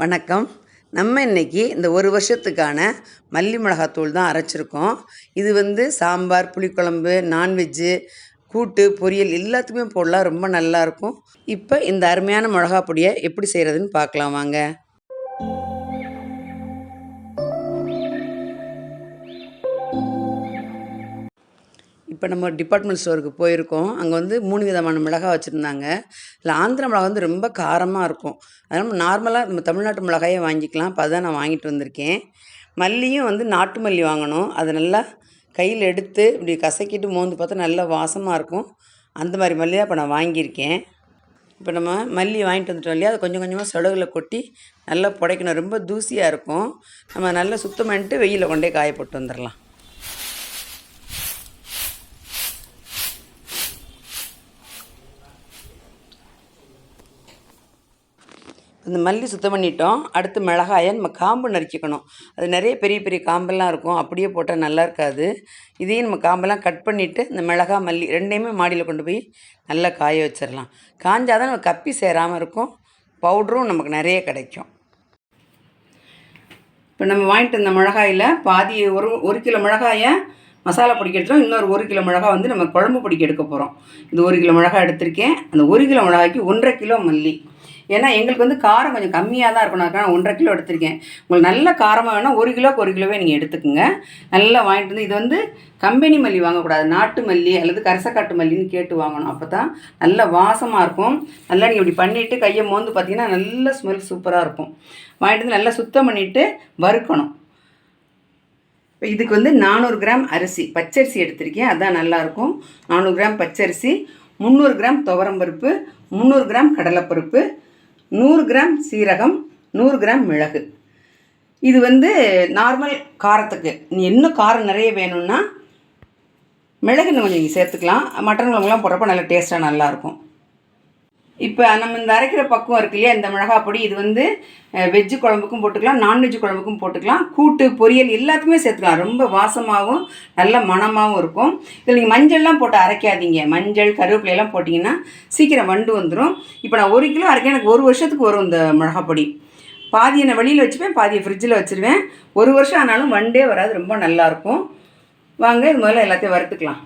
வணக்கம். நம்ம இன்னைக்கு இந்த ஒரு வருஷத்துக்கான மல்லி மிளகாத்தூள் தான் அரைச்சிருக்கோம். இது வந்து சாம்பார் புளிக்குழம்பு நான்வெஜ்ஜு கூட்டு பொரியல் எல்லாத்துக்குமே போடலாம். ரொம்ப நல்லாயிருக்கும் இப்போ இந்த அருமையான மிளகா பொடியை எப்படி செய்கிறதுன்னு பார்க்கலாம் வாங்க. இப்போ நம்ம டிபார்ட்மெண்ட் ஸ்டோருக்கு போயிருக்கோம். அங்கே வந்து மூணு விதமான மிளகா வச்சுருந்தாங்க. இல்லை ஆந்திர மிளகா வந்து ரொம்ப காரமாக இருக்கும். அதனால் நார்மலாக நம்ம தமிழ்நாட்டு மிளகாயே வாங்கிக்கலாம். இப்போ அதான் நான் வாங்கிட்டு வந்திருக்கேன். மல்லியும் வந்து நாட்டு மல்லி வாங்கணும். அதை நல்லா கையில் எடுத்து இப்படி கசக்கிட்டு மோந்து பார்த்தா நல்லா வாசமாக இருக்கும். அந்த மாதிரி மல்லி தான் இப்போ நான் வாங்கியிருக்கேன். இப்போ நம்ம மல்லி வாங்கிட்டு வந்துட்டோம் இல்லையா? அதை கொஞ்சம் கொஞ்சமாக சொடகுல கொட்டி நல்லா புடைக்கணும். ரொம்ப தூசியாக இருக்கும். நம்ம நல்லா சுத்தம் பண்ணிட்டு வெயிலில் கொண்டே காய போட்டு வந்துடலாம். இந்த மல்லி சுத்தம் பண்ணிட்டோம். அடுத்து மிளகாயை நம்ம காம்பு நறுக்கிக்கணும். அது நிறைய பெரிய பெரிய காம்பெல்லாம் இருக்கும். அப்படியே போட்டால் நல்லா இருக்காது. இதையும் நம்ம காம்பெல்லாம் கட் பண்ணிவிட்டு இந்த மிளகா மல்லி ரெண்டையுமே மாடியில் கொண்டு போய் நல்லா காய வச்சிடலாம். காஞ்சாதான் நம்ம கப்பி சேராமல் இருக்கும். பவுடரும் நமக்கு நிறைய கிடைக்கும். இப்போ நம்ம வாங்கிட்டு இந்த மிளகாயில் பாதி ஒரு ஒரு கிலோ மிளகாயை மசாலா பொடிக்கு எடுத்துரும் இன்னொரு ஒரு கிலோ மிளகாய் வந்து நம்ம குழம்பு பொடிக்கு எடுக்க போகிறோம் இந்த ஒரு கிலோ மிளகாய் எடுத்திருக்கேன். அந்த ஒரு கிலோ மிளகாய்க்கு ஒன்றரை கிலோ மல்லி. ஏன்னா எங்களுக்கு வந்து காரம் கொஞ்சம் கம்மியாக தான் இருக்கணும். அதுக்காக ஒன்றரை கிலோ எடுத்திருக்கேன். உங்களுக்கு நல்ல காரமாக வேணால் ஒரு கிலோக்கு ஒரு கிலோவே நீங்கள் எடுத்துக்கோங்க. நல்லா வாங்கிட்டு வந்து இது வந்து கம்பெனி மல்லி வாங்கக்கூடாது. நாட்டு மல்லி அல்லது கரசக்காட்டு மல்லின்னு கேட்டு வாங்கணும். அப்போ தான் நல்ல வாசமாக இருக்கும். நல்லா நீங்கள் இப்படி பண்ணிவிட்டு கையை மோந்து பார்த்தீங்கன்னா நல்ல ஸ்மெல் சூப்பராக இருக்கும். வாங்கிட்டு வந்து நல்லா சுத்தம் பண்ணிவிட்டு வறுக்கணும். இப்போ இதுக்கு வந்து நானூறு கிராம் அரிசி பச்சரிசி எடுத்திருக்கேன். அதுதான் நல்லாயிருக்கும். நானூறு கிராம் பச்சரிசி முந்நூறு கிராம் துவரம்பருப்பு முந்நூறு கிராம் கடலைப்பருப்பு நூறு கிராம் சீரகம் நூறு கிராம் மிளகு. இது வந்து நார்மல் காரத்துக்கு. நீ இன்னும் காரம் நிறைய வேணும்னா மிளகு இன்னும் கொஞ்சம் நீங்கள் சேர்த்துக்கலாம். மட்டன் குழம்புலாம் போடுறப்ப நல்லா டேஸ்ட்டாக நல்லாயிருக்கும் இப்போ நம்ம இந்த அரைக்கிற பக்குவம் இருக்கு இல்லையா இந்த மிளகா பொடி இது வந்து வெஜ்ஜு குழம்புக்கும் போட்டுக்கலாம் நான்வெஜ் குழம்புக்கும் போட்டுக்கலாம். கூட்டு பொரியல் எல்லாத்துக்குமே சேர்த்துக்கலாம். ரொம்ப வாசமாகவும் நல்ல மணமாகவும் இருக்கும். இதில் நீங்கள் மஞ்சள்லாம் போட்டு அரைக்காதீங்க. மஞ்சள் கருவேப்பிலையெல்லாம் போட்டிங்கன்னா சீக்கிரம் வண்டு வந்துடும் இப்போ நான் ஒரு கிலோ அரைக்க எனக்கு ஒரு வருஷத்துக்கு வரும் இந்த மிளகா பொடி. பாதியை நான் வெளியில் வச்சுப்பேன் பாதியை ஃப்ரிட்ஜில் வச்சுருவேன். ஒரு வருஷம் ஆனாலும் வண்டே வராது. ரொம்ப நல்லாயிருக்கும் வாங்க இது முதல்ல எல்லாத்தையும் வறுத்துக்கலாம்.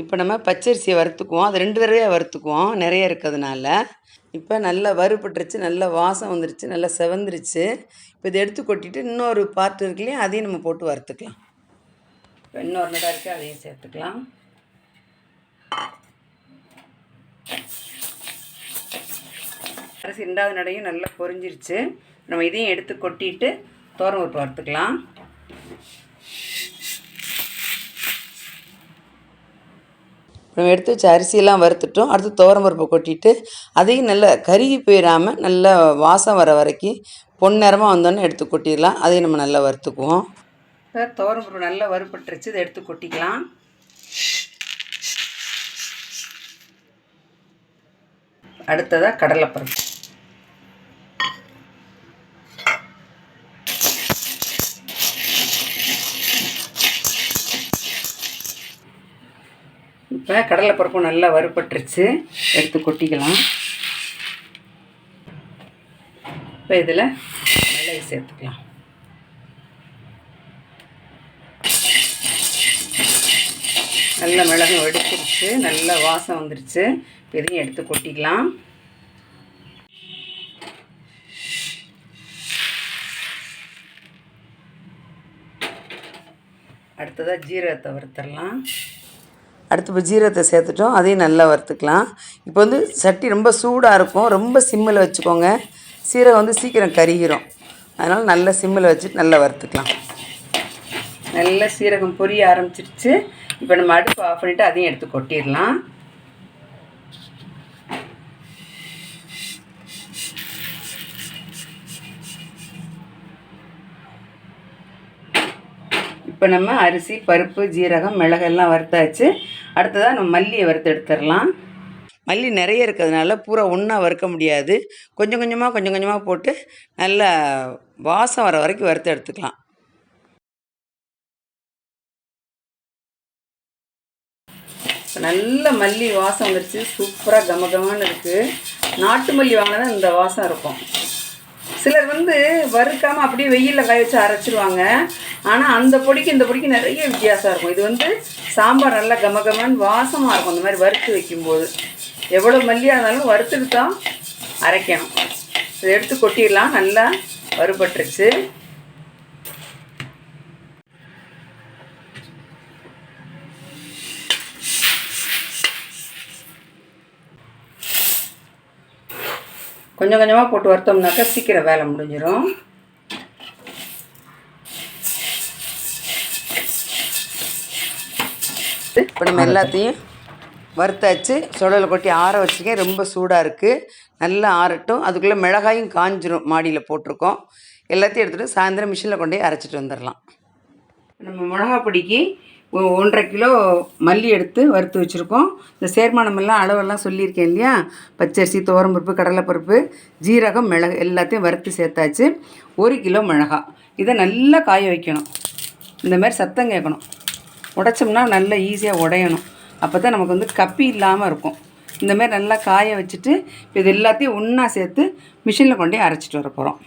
இப்போ நம்ம பச்சரிசியை வறுத்துக்குவோம். அது ரெண்டு தடவையாக வறுத்துக்குவோம். நிறைய இருக்கிறதுனால இப்போ நல்லா வறுபட்டுருச்சு நல்லா வாசம் வந்துருச்சு நல்லா செவந்துருச்சு. இப்போ இதை எடுத்து கொட்டிட்டு இன்னொரு பார்ட் இருக்குல்லையே அதையும் நம்ம போட்டு வறுத்துக்கலாம். இப்போ இன்னொரு நடா இருக்குது அதையும் சேர்த்துக்கலாம். அரிசி ரெண்டாவது நடையும் நல்லா பொரிஞ்சிருச்சு. நம்ம இதையும் எடுத்து கொட்டிட்டு தோரம் உருப்பு வறுத்துக்கலாம். நம்ம எடுத்து வச்ச அரிசியெல்லாம் வறுத்துட்டோம். அடுத்து துவரம் பருப்பை கொட்டிட்டு அதையும் நல்லா கருகி போயிடாமல் நல்லா வாசம் வர வரைக்கும் பொன்னிறமாக வந்தோன்னே எடுத்து கொட்டிடலாம். அதையும் நம்ம நல்லா வறுத்துக்குவோம். இப்போ துவரம் பருப்பு நல்லா வறுப்பட்டுருச்சு இதை எடுத்து கொட்டிக்கலாம். அடுத்ததாக கடலைப்பருப்பு. இப்போ கடலைப்பருப்பும் நல்லா வறுபட்டுருச்சு. எடுத்து கொட்டிக்கலாம். இப்போ இதில் மிளகு சேர்த்துக்கலாம். நல்ல மிளகு வெடிச்சிருச்சு. நல்ல வாசம் வந்துருச்சு. இப்போ இதையும் எடுத்து கொட்டிக்கலாம். அடுத்ததாக ஜீரகத்தை வறுத்தரலாம். அடுத்து இப்போ ஜீரகத்தை சேர்த்துட்டோம். அதையும் நல்லா வறுத்துக்கலாம். இப்போ வந்து சட்டி ரொம்ப சூடாக இருக்கும். ரொம்ப சிம்மில் வச்சுக்கோங்க. சீரகம் வந்து சீக்கிரம் கருகிரும். அதனால் நல்ல சிம்மில் வச்சுட்டு நல்லா வறுத்துக்கலாம். நல்லா சீரகம் பொரிய ஆரம்பிச்சிருச்சு. இப்போ நம்ம அடுப்பு ஆஃப் பண்ணிவிட்டு அதையும் எடுத்து கொட்டிடலாம். இப்போ நம்ம அரிசி பருப்பு ஜீரகம் மிளகெல்லாம் வறுத்தாச்சு. அடுத்ததாக நம்ம மல்லியை வறுத்து எடுத்துடலாம். மல்லி நிறைய இருக்கிறதுனால பூரா ஒன்றா வறுக்க முடியாது. கொஞ்சம் கொஞ்சமாக கொஞ்சம் கொஞ்சமாக போட்டு நல்லா வாசம் வர வரைக்கும் வறுத்து எடுத்துக்கலாம். நல்ல மல்லி வாசம் வந்துருச்சு. சூப்பராக கம கமன்னு இருக்குது நாட்டு மல்லி வாங்கினா இந்த வாசம் இருக்கும். சிலர் வந்து வறுக்காமல் அப்படியே வெயிலில் காய வச்சு அரைச்சிருவாங்க. ஆனால் அந்த பொடிக்கு இந்த பொடிக்கு நிறைய வித்தியாசம் இருக்கும். இது வந்து சாம்பார் நல்லா கம கமன்னு வாசமாக இருக்கும் இந்த மாதிரி வறுத்து வைக்கும்போது. எவ்வளோ மல்லியாக இருந்தாலும் வறுத்துட்டு தான் அரைக்கணும். இதை எடுத்து கொட்டிடலாம். நல்லா வறுபட்டுருச்சு. கொஞ்சம் கொஞ்சமாக போட்டு வறுத்தோம்னாக்கா சீக்கிரம் வேலை முடிஞ்சிடும் இப்போ நம்ம எல்லாத்தையும் வறுத்தாச்சு. சுடலை கொட்டி ஆற வச்சுருக்கேன் ரொம்ப சூடாக இருக்குது நல்லா ஆறட்டும். அதுக்குள்ளே மிளகாயும் காஞ்சிரும். மாடியில் போட்டிருக்கோம். எல்லாத்தையும் எடுத்துகிட்டு சாயந்தரம் மிஷினில் கொண்டு போய் அரைச்சிட்டு வந்துடலாம் நம்ம மிளகா பொடிக்கு ஒன்றரை கிலோ மல்லி எடுத்து வறுத்து வச்சுருக்கோம். இந்த சேர்மானமெல்லாம் அளவெல்லாம் சொல்லியிருக்கேன் இல்லையா? பச்சரிசி துவரம்பருப்பு கடலைப்பருப்பு ஜீரகம் மிளகு எல்லாத்தையும் வறுத்து சேர்த்தாச்சு. ஒரு கிலோ மிளகா. இதை நல்லா காய வைக்கணும். இந்த மாதிரி சத்தம் கேட்கணும். உடைச்சோம்னா நல்லா ஈஸியாக உடையணும். அப்போ தான் நமக்கு வந்து கப்பி இல்லாமல் இருக்கும். இந்த மாதிரி நல்லா காய வச்சுட்டு இப்போ இது எல்லாத்தையும் ஒன்றா சேர்த்து மிஷினில் கொண்டே அரைச்சிட்டு வர போகிறோம்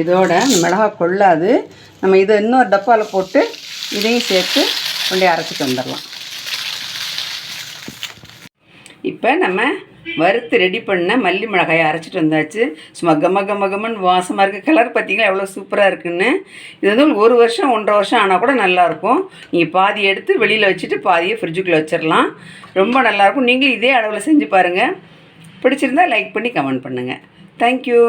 இதோட இந்த மிளகா கொள்ளாது. நம்ம இதை இன்னொரு டப்பாவில் போட்டு இதையும் சேர்த்து கொண்டு அரைச்சிட்டு வந்துடலாம். இப்போ நம்ம வறுத்து ரெடி பண்ண மல்லி மிளகாயை அரைச்சிட்டு வந்தாச்சு. சும்மா கம கம கமன்னு வாசமாக இருக்குது கலர் பார்த்தீங்களா? எவ்வளோ சூப்பராக இருக்குன்னு. இது வந்து ஒரு வருஷம் ஒன்றரை வருஷம் ஆனால் கூட நல்லாயிருக்கும் நீங்கள் பாதி எடுத்து வெளியில் வச்சுட்டு பாதியை ஃப்ரிட்ஜுக்குள்ளே வச்சிடலாம். ரொம்ப நல்லாயிருக்கும் நீங்களும் இதே அளவில் செஞ்சு பாருங்கள் பிடிச்சிருந்தா லைக் பண்ணி கமெண்ட் பண்ணுங்கள் தேங்க்யூ